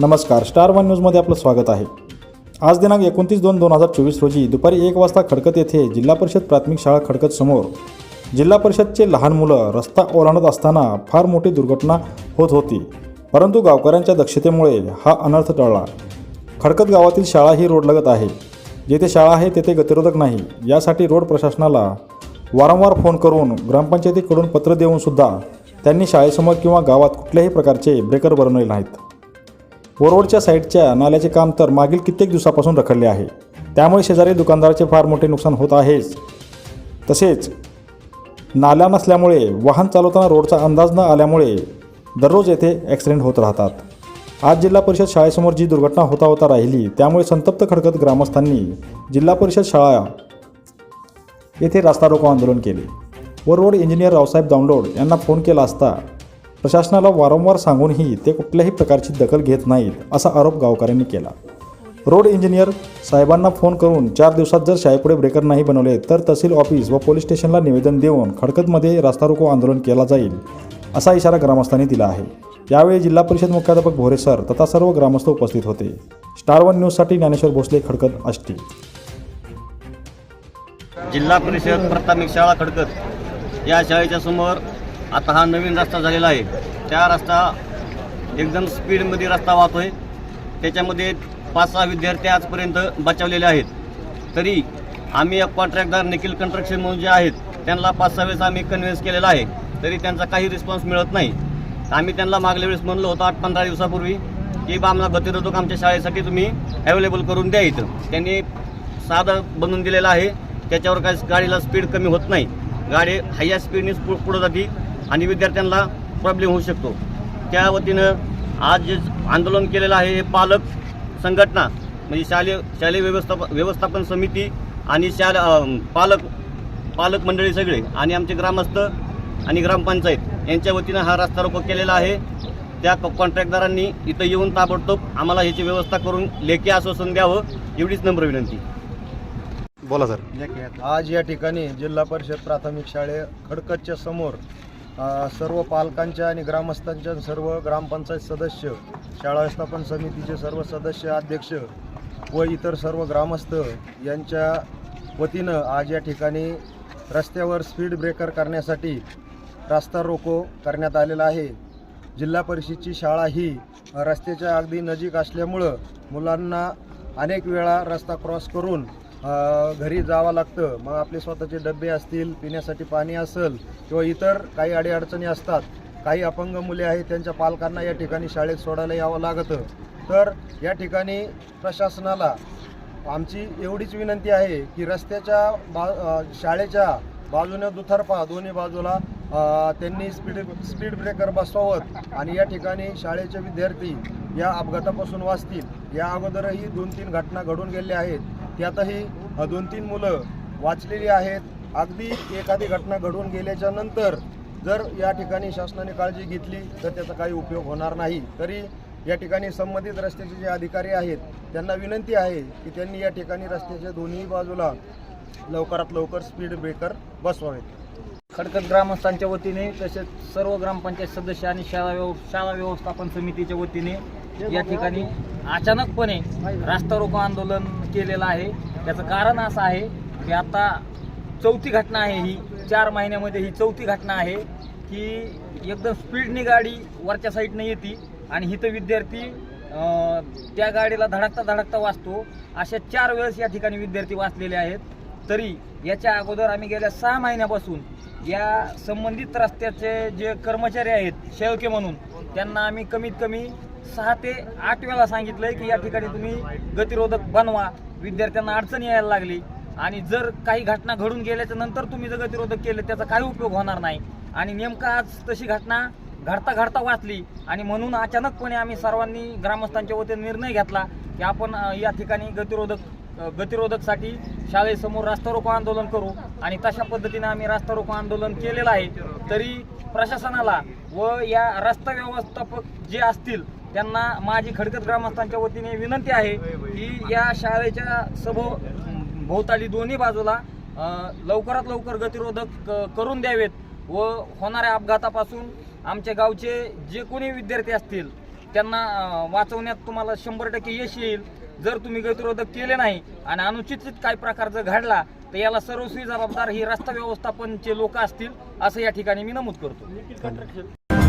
नमस्कार star one न्यूजमध्ये आपलं स्वागत आहे. आज दिनांक एकोणतीस दोन दोन हजार चोवीस रोजी दुपारी एक वाजता खडकत येथे जिल्हा परिषद प्राथमिक शाळा खडकत समोर जिल्हा परिषदचे लहान मुलं रस्ता ओलांडत असताना फार मोठी दुर्घटना होत होती. परंतु गावकऱ्यांच्या दक्षतेमुळे हा अनर्थ टळला. खडकत गावातील शाळा ही रोडलगत आहे. जेथे शाळा आहे तेथे गतिरोधक नाही. यासाठी रोड प्रशासनाला वारंवार फोन करून ग्रामपंचायतीकडून पत्र देऊन सुद्धा त्यांनी शाळेसमोर किंवा गावात कुठल्याही प्रकारचे ब्रेकर बनवले नाहीत. वरवडच्या साईडच्या नाल्याचे काम तर मागील कित्येक दिवसापासून रखडले आहे. त्यामुळे शेजारी दुकानदाराचे फार मोठे नुकसान होत आहेच. तसेच नाल्या नसल्यामुळे वाहन चालवताना रोडचा अंदाज न आल्यामुळे दररोज येथे ॲक्सिडेंट होत राहतात. आज जिल्हा परिषद शाळेसमोर जी दुर्घटना होता होता राहिली त्यामुळे संतप्त खडकत ग्रामस्थांनी जिल्हा परिषद शाळा येथे रास्ता रोको आंदोलन केले. वरवड इंजिनियर रावसाहेब दामडोड यांना फोन केला असता प्रशासनाला वारंवार सांगूनही ते कुठल्याही प्रकारची दखल घेत नाहीत असा आरोप गावकऱ्यांनी केला. रोड इंजिनियर साहेबांना फोन करून चार दिवसात जर शाळेपुढे ब्रेकर नाही बनवले तर तहसील ऑफिस व पोलीस स्टेशनला निवेदन देऊन खडकतमध्ये रास्ता रोको आंदोलन केला जाईल असा इशारा ग्रामस्थांनी दिला आहे. यावेळी जिल्हा परिषद मुख्याध्यापक भोरे सर तथा सर्व ग्रामस्थ उपस्थित होते. स्टार वन न्यूजसाठी ज्ञानेश्वर भोसले खडकत आष्टी. जिल्हा परिषद प्राथमिक शाळा खडकत या शाळेच्या समोर आता हा नवीन रस्ता झालेला आहे. त्या रस्ता एकदम स्पीडमध्ये रस्ता वाहतोय. त्याच्यामध्ये पाच सहा विद्यार्थी आजपर्यंत बचावलेले आहेत. तरी आम्ही एक कॉन्ट्रॅक्टदार निखिल कन्स्ट्रक्शन म्हणून जे आहेत त्यांना पाच सहा वेळेस आम्ही कन्व्हिन्स केलेला आहे. तरी त्यांचा काही रिस्पॉन्स मिळत नाही. आम्ही त्यांना मागल्या वेळेस म्हणलो होतो आठ पंधरा दिवसापूर्वी की बा आम्हाला गतिरोधक आमच्या शाळेसाठी तुम्ही अवेलेबल करून द्या इथं. त्यांनी साधं बनवून दिलेलं आहे. त्याच्यावर काय गाडीला स्पीड कमी होत नाही. गाडी हाय स्पीडने पुढं जाते. आणि विद्यार्थ्यांना प्रॉब्लेम होऊ शकतो. त्या वतीनं आज जे आंदोलन केलेलं आहे हे पालक संघटना म्हणजे शालेय शालेय व्यवस्थापन व्यवस्थापन समिती आणि अं, पालक पालक मंडळी सगळे आणि आमचे ग्रामस्थ आणि ग्रामपंचायत यांच्या वतीनं हा रस्ता रोको केलेला आहे. त्या क- कॉन्ट्रॅक्टदारांनी इथं येऊन ताबडतोब आम्हाला ह्याची व्यवस्था करून लेखी आश्वासन द्यावं एवढीच नम्र विनंती. बोला सर. आज या ठिकाणी जिल्हा परिषद प्राथमिक शाळे खडकतच्या समोर सर्व पालकांच्या आणि ग्रामस्थांच्या सर्व ग्रामपंचायत सदस्य शाळा व्यवस्थापन समितीचे सर्व सदस्य अध्यक्ष व इतर सर्व ग्रामस्थ यांच्या वतीनं आज या ठिकाणी रस्त्यावर स्पीड ब्रेकर करण्यासाठी रास्ता रोको करण्यात आलेला आहे. जिल्हा परिषदची शाळा ही रस्त्याच्या अगदी नजीक असल्यामुळं मुलांना अनेक वेळा रस्ता क्रॉस करून घरी जावं लागतं. मग आपले स्वतःचे डबे असतील पिण्यासाठी पाणी असेल किंवा इतर काही अडीअडचणी असतात काही अपंग मुले आहेत त्यांच्या पालकांना या ठिकाणी शाळेत सोडायला यावं लागतं. तर या ठिकाणी प्रशासनाला आमची एवढीच विनंती आहे की रस्त्याच्या बा शाळेच्या बाजूने दुथरपा दोन्ही बाजूला त्यांनी स्पीड स्पीड ब्रेकर बसवावत आणि या ठिकाणी शाळेचे विद्यार्थी या अपघातापासून वाचतील. या अगोदरही दोन तीन घटना घडून गेल्या आहेत. त्यातही दोन तीन मुलं वाचलेली आहेत. अगदी एखादी घटना घडून गेल्याच्यानंतर जर या ठिकाणी शासनाने काळजी घेतली तर त्याचा काही उपयोग होणार नाही. तरी या ठिकाणी संबंधित रस्त्याचे जे अधिकारी आहेत त्यांना विनंती आहे की त्यांनी या ठिकाणी रस्त्याच्या दोन्ही बाजूला लवकरात लवकर स्पीड ब्रेकर बसवावेत. खडकत ग्रामस्थांच्या वतीने तसेच सर्व ग्रामपंचायत सदस्य आणि शाळा व्यव शाळा व्यवस्थापन समितीच्या वतीने या ठिकाणी अचानकपणे रास्ता रोको आंदोलन केलेलं आहे. त्याचं कारण असं आहे की आता चौथी घटना आहे ही. चार महिन्यामध्ये ही चौथी घटना आहे की एकदम स्पीडनी गाडी वरच्या साईडनं येते आणि इथं विद्यार्थी त्या गाडीला धडकता धडकता वाचतो. अशा चार वेळेस या ठिकाणी विद्यार्थी वाचलेले आहेत. तरी याच्या अगोदर आम्ही गेल्या सहा महिन्यापासून या संबंधित रस्त्याचे जे कर्मचारी आहेत शेळके म्हणून त्यांना आम्ही कमीत कमी सहा ते आठ वेळा सांगितलंय की या ठिकाणी तुम्ही गतिरोधक बनवा. विद्यार्थ्यांना अडचण यायला लागली. आणि जर काही घटना घडून गेल्याच्यानंतर तुम्ही जर गतिरोधक केलं त्याचा काही उपयोग होणार नाही. आणि नेमका आज तशी घटना घडता घडता वाचली. आणि म्हणून अचानकपणे आम्ही सर्वांनी ग्रामस्थांच्या वतीने निर्णय घेतला की आपण या ठिकाणी गतिरोधक गतिरोधकसाठी शाळेसमोर रास्ता रोको आंदोलन करू. आणि तशा पद्धतीने आम्ही रास्ता रोको आंदोलन केलेलं आहे. तरी प्रशासनाला व या रस्ता व्यवस्थापक जे असतील त्यांना माझी खडकत ग्रामस्थांच्या वतीने विनंती आहे की या शाळेच्या सभो भोवताली दोन्ही बाजूला लवकरात लवकर गतिरोधक करून द्यावेत व होणाऱ्या अपघातापासून आमच्या गावचे जे कोणी विद्यार्थी असतील त्यांना वाचवण्यात तुम्हाला शंभर टक्के यश येईल. जर तुम्ही गतिरोधक केले नाही आणि अनुचित काही प्रकार जर घडला तर याला सर्वस्वी जबाबदार ही रस्ता व्यवस्थापनचे लोक असतील असं या ठिकाणी मी नमूद करतो.